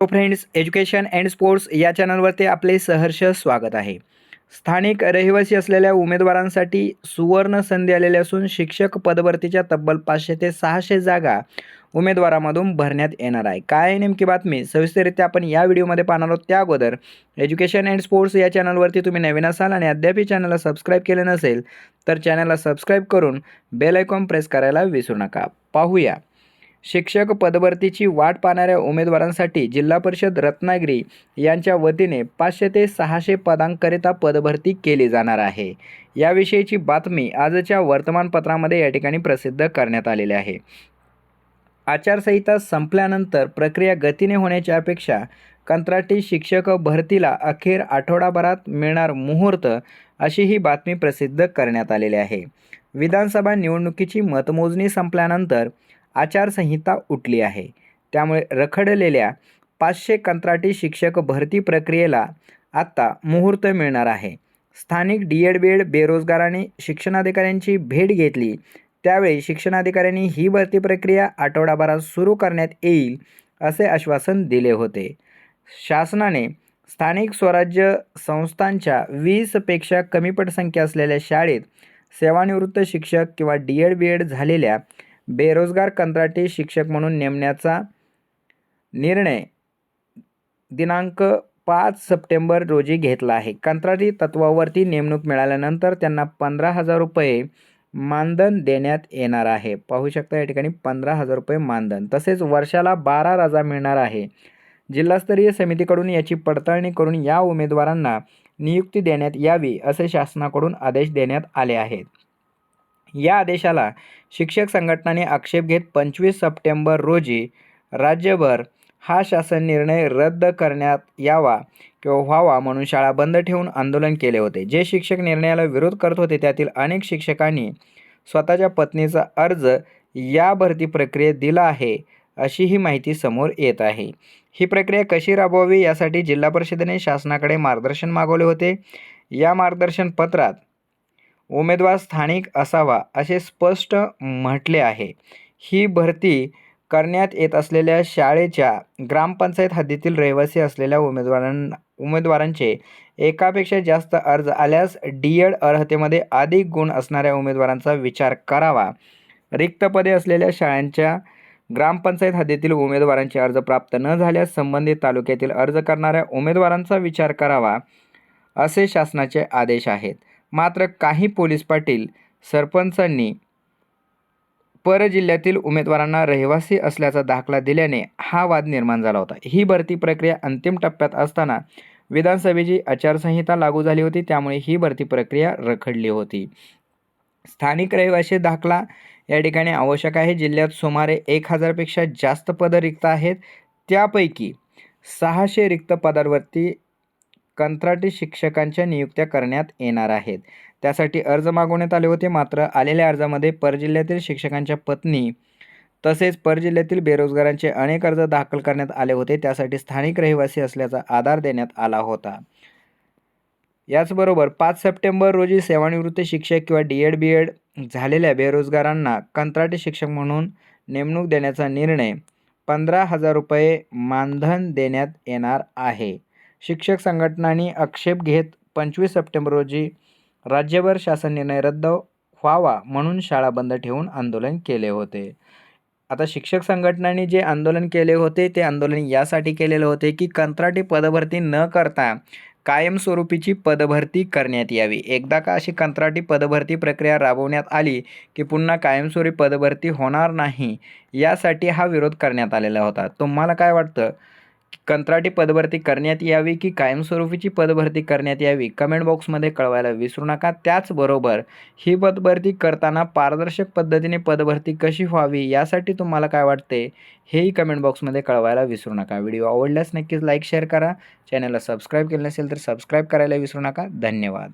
Hello friends education and sports या चॅनलवरती आपले सहर्ष स्वागत आहे. स्थानिक रहिवासी असलेल्या उमेदवारांसाठी सुवर्ण संधी आलेली असून शिक्षक पदभरतीच्या तब्बल पाचशे ते सहाशे जागा उमेदवारामधून भरण्यात येणार आहे. काय नेमकी बातमी? सविस्तररित्या आपण या व्हिडिओमध्ये पाहणार आहोत. त्या अगोदर एज्युकेशन अँड स्पोर्ट्स या चॅनलवरती तुम्ही नवीन असाल आणि अद्यापही चॅनलला सबस्क्राईब केले नसेल तर चॅनलला सबस्क्राईब करून बेल आयकॉन प्रेस करायला विसरू नका. पाहूया. शिक्षक पदभरतीची वाट पाहणाऱ्या उमेदवारांसाठी जिल्हा परिषद रत्नागिरी यांच्या वतीने पाचशे ते सहाशे पदांकरिता पदभरती केली जाणार आहे. याविषयीची बातमी आजच्या वर्तमानपत्रामध्ये या ठिकाणी प्रसिद्ध करण्यात आलेली आहे. आचारसंहिता संपल्यानंतर प्रक्रिया गतीने होण्याची अपेक्षा कंत्राटी शिक्षक भरतीला अखेर आठवडाभरात मिळणार मुहूर्त अशी ही बातमी प्रसिद्ध करण्यात आलेली आहे. विधानसभा निवडणुकीची मतमोजणी संपल्यानंतर आचारसंहिता उठली आहे. त्यामुळे रखडलेल्या पाचशे कंत्राटी शिक्षक भरती प्रक्रियेला आत्ता मुहूर्त मिळणार आहे. स्थानिक डी एड बी एड बेरोजगारांनी शिक्षणाधिकाऱ्यांची भेट घेतली. त्यावेळी शिक्षणाधिकाऱ्यांनी ही भरती प्रक्रिया आठवडाभरात सुरू करण्यात येईल असे आश्वासन दिले होते. शासनाने स्थानिक स्वराज्य संस्थांच्या वीसपेक्षा कमी पटसंख्या असलेल्या शाळेत सेवानिवृत्त शिक्षक किंवा डी एड बी एड झालेल्या बेरोजगार कंत्राटी शिक्षक म्हणून नेमण्याचा निर्णय दिनांक पाच सप्टेंबर रोजी घेतला आहे. कंत्राटी तत्वावरती नेमणूक मिळाल्यानंतर त्यांना पंधरा हजार रुपये मानधन देण्यात येणार आहे. पाहू शकता या ठिकाणी पंधरा हजार रुपये मानधन. तसेच वर्षाला बारा रजा मिळणार आहे. जिल्हास्तरीय समितीकडून याची पडताळणी करून या उमेदवारांना नियुक्ती देण्यात यावी असे शासनाकडून आदेश देण्यात आले आहेत. या आदेशाला शिक्षक संघटनांनी आक्षेप घेत पंचवीस सप्टेंबर रोजी राज्यभर हा शासन निर्णय रद्द करण्यात यावा किंवा व्हावा म्हणून शाळा बंद ठेवून आंदोलन केले होते. जे शिक्षक निर्णयाला विरोध करत होते त्यातील अनेक शिक्षकांनी स्वतःच्या पत्नीचा अर्ज या भरती प्रक्रियेत दिला आहे अशी ही माहिती समोर येत आहे. ही प्रक्रिया कशी राबवावी यासाठी जिल्हा परिषदेने शासनाकडे मार्गदर्शन मागवले होते. या मार्गदर्शन पत्रात उमेदवार स्थानिक असावा असे स्पष्ट म्हटले आहे. ही भरती करण्यात येत असलेल्या शाळेच्या ग्रामपंचायत हद्दीतील रहिवासी असलेल्या उमेदवारां उमेदवारांचे एकापेक्षा जास्त अर्ज आल्यास डी एड अर्हतेमध्ये अधिक गुण असणाऱ्या उमेदवारांचा विचार करावा. रिक्त पदे असलेल्या शाळांच्या ग्रामपंचायत हद्दीतील उमेदवारांचे अर्ज प्राप्त न झाल्यास संबंधित तालुक्यातील अर्ज करणाऱ्या उमेदवारांचा विचार करावा असे शासनाचे आदेश आहेत. मात्र काही पोलीस पाटील सरपंचांनी परजिल्ह्यातील उमेदवारांना रहिवासी असल्याचा दाखला दिल्याने हा वाद निर्माण झाला होता. ही भरती प्रक्रिया अंतिम टप्प्यात असताना विधानसभेची आचारसंहिता लागू झाली होती त्यामुळे ही भरती प्रक्रिया रखडली होती. स्थानिक रहिवासी दाखला या ठिकाणी आवश्यक आहे. जिल्ह्यात सुमारे एक हजारपेक्षा जास्त पदं रिक्त आहेत. त्यापैकी सहाशे रिक्त पदांवरती कंत्राटी शिक्षकांच्या नियुक्त्या करण्यात येणार आहेत. त्यासाठी अर्ज मागवण्यात आले होते. मात्र आलेल्या अर्जामध्ये परजिल्ह्यातील शिक्षकांच्या पत्नी तसेच परजिल्ह्यातील बेरोजगारांचे अनेक अर्ज दाखल करण्यात आले होते. त्यासाठी स्थानिक रहिवासी असल्याचा आधार देण्यात आला होता. याचबरोबर पाच सप्टेंबर रोजी सेवानिवृत्त शिक्षक किंवा डी एड बी एड झालेल्या बेरोजगारांना कंत्राटी शिक्षक म्हणून नेमणूक देण्याचा निर्णय पंधरा हजार रुपये मानधन देण्यात येणार आहे. शिक्षक संघटनांनी आक्षेप घेत पंचवीस सप्टेंबर रोजी राज्यभर शासन निर्णय रद्द व्हावा म्हणून शाळा बंद ठेवून आंदोलन केले होते. आता शिक्षक संघटनांनी जे आंदोलन केले होते ते आंदोलन यासाठी केलेले होते की कंत्राटी पदभरती न करता कायमस्वरूपीची पदभरती करण्यात यावी. एकदा का अशी कंत्राटी पदभरती प्रक्रिया राबवण्यात आली की पुन्हा कायमस्वरूपी पदभरती होणार नाही यासाठी हा विरोध करण्यात आलेला होता. तुम्हाला काय वाटतं? कंत्राटी पदभरती करण्यात यावी की कायमस्वरूपीची पदभरती करण्यात यावी? कमेंट बॉक्समध्ये कळवायला विसरू नका. त्याचबरोबर ही पदभरती करताना पारदर्शक पद्धतीने पदभरती कशी व्हावी यासाठी तुम्हाला काय वाटते हेही कमेंट बॉक्समध्ये कळवायला विसरू नका. व्हिडिओ आवडल्यास नक्कीच लाईक शेअर करा. चॅनलला सबस्क्राईब केलं नसेल तर सबस्क्राईब करायला विसरू नका. धन्यवाद.